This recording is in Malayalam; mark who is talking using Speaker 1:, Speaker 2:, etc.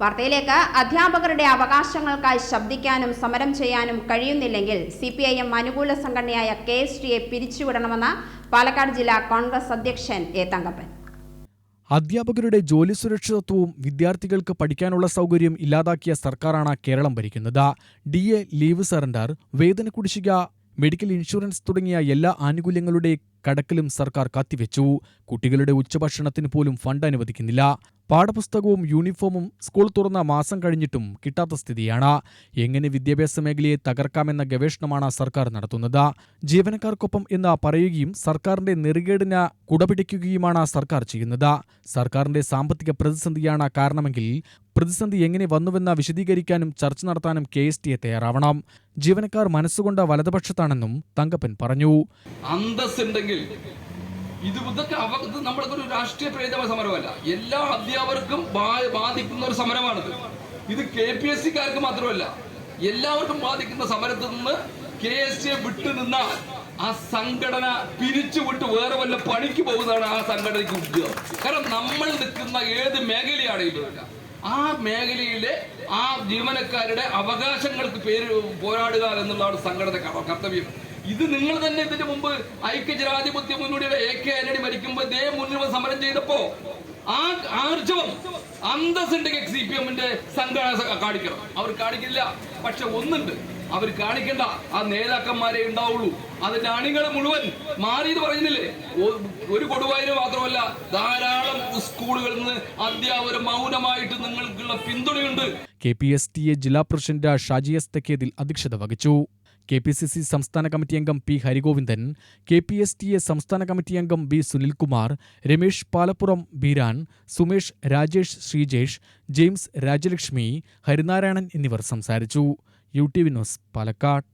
Speaker 1: വാർത്തയിലേക്ക് അധ്യാപകരുടെ അവകാശങ്ങൾക്കായി ശബ്ദിക്കാനും സമരം ചെയ്യാനും കഴിയുന്നില്ലെങ്കിൽ സി പി ഐ എം അനുകൂല സംഘടനയായ കെ എസ് ടിയെ പിരിച്ചുവിടണമെന്ന് പാലക്കാട് ജില്ലാ കോൺഗ്രസ് അധ്യക്ഷൻ എ തങ്കപ്പൻ.
Speaker 2: അധ്യാപകരുടെ ജോലി സുരക്ഷിതത്വവും വിദ്യാർത്ഥികൾക്ക് പഠിക്കാനുള്ള സൗകര്യം ഇല്ലാതാക്കിയ സർക്കാരാണ് കേരളം ഭരിക്കുന്നത്. ഡി എ ലീവ് സറണ്ടർ വേതന കുടിശ്ശിക മെഡിക്കൽ ഇൻഷുറൻസ് തുടങ്ങിയ എല്ലാ ആനുകൂല്യങ്ങളുടെ കടക്കലും സർക്കാർ കത്തിവെച്ചു. കുട്ടികളുടെ ഉച്ചഭക്ഷണത്തിന് പോലും ഫണ്ട് അനുവദിക്കുന്നില്ല. പാഠപുസ്തകവും യൂണിഫോമും സ്കൂൾ തുറന്ന മാസം കഴിഞ്ഞിട്ടും കിട്ടാത്ത സ്ഥിതിയാണ്. എങ്ങനെ വിദ്യാഭ്യാസ മേഖലയെ തകർക്കാമെന്ന ഗവേഷണമാണ് സർക്കാർ നടത്തുന്നത്. ജീവനക്കാർക്കൊപ്പം എന്ന് പറയുകയും സർക്കാരിന്റെ നെറുകേടിന് കുടപിടിക്കുകയുമാണ് സർക്കാർ ചെയ്യുന്നത്. സർക്കാരിന്റെ സാമ്പത്തിക പ്രതിസന്ധിയാണ് കാരണമെങ്കിൽ പ്രതിസന്ധി എങ്ങനെ വന്നുവെന്ന് വിശദീകരിക്കാനും ചർച്ച നടത്താനും കെ എസ് ടിയെ തയ്യാറാവണം. ജീവനക്കാർ മനസ്സുകൊണ്ട വലതുപക്ഷത്താണെന്നും തങ്കപ്പൻ പറഞ്ഞു.
Speaker 3: അന്തസ്സുണ്ടെങ്കിൽ ഇത് ഇതൊക്കെ അവ ഇത് നമ്മൾക്കൊരു രാഷ്ട്രീയ പ്രേരിതമായ സമരമല്ല. എല്ലാ അധ്യാപകർക്കും ബാധിക്കുന്ന ഒരു സമരമാണിത്. ഇത് കെ പി എസ് സിക്കാർക്ക് മാത്രമല്ല എല്ലാവർക്കും ബാധിക്കുന്ന സമരത്തിൽ നിന്ന് കെ എസ് സിയെ വിട്ടു നിന്നാൽ ആ സംഘടന പിരിച്ചുവിട്ട് വേറെ വല്ല പണിക്ക് പോകുന്നതാണ് ആ സംഘടനയ്ക്ക് ഉദ്യോഗം. കാരണം നമ്മൾ നിൽക്കുന്ന ഏത് മേഖലയാണെങ്കിലും ആ മേഖലയിലെ ആ ജീവനക്കാരുടെ അവകാശങ്ങൾക്ക് പേര് പോരാടുക എന്നുള്ളതാണ് സംഘടന കർത്തവ്യം. ഇത് നിങ്ങൾ തന്നെ ഇതിന് മുമ്പ് ഐക്യജനാധിപത്യ മുന്നണിയുടെ എ കെ ആന്റണി മരിക്കുമ്പോൾ ദേ മുന്നിൽ സമരം ചെയ്തപ്പോ ആ ആർജവം അന്തസ്സുണ്ടെങ്കിൽ സി പി എമ്മിന്റെ സംഘടന കാണിക്കണം. അവർ കാണിക്കില്ല. പക്ഷെ ഒന്നുണ്ട്. അവർ കാണിക്കേണ്ട ആ നേതാക്കന്മാരെ ഉണ്ടാവുള്ളൂ. അതിന്റെ അണികൾ മുഴുവൻ മാറി എന്ന് പറയുന്നില്ലേ? ഒരു കൊടുവായൂര് മാത്രമല്ല ധാരാളം സ്കൂളുകളിൽ നിന്ന് അധ്യാപകർ മൗനമായിട്ട് നിങ്ങൾക്കുള്ള പിന്തുണയുണ്ട്.
Speaker 2: K P S T A ജില്ലാ പ്രസിഡന്റ് ഷാജി എസ് തെക്കേതിൽ അധ്യക്ഷത വഹിച്ചു. കെ പി സി സി സംസ്ഥാന കമ്മിറ്റി അംഗം P Harigovindan K P S T A സംസ്ഥാന കമ്മിറ്റി അംഗം ബി സുനിൽകുമാർ രമേഷ് പാലപ്പുറം ബീരാൻ സുമേഷ് രാജേഷ് ശ്രീജേഷ് ജെയിംസ് രാജലക്ഷ്മി ഹരിനാരായണൻ എന്നിവർ സംസാരിച്ചു. U T V news Palakkad.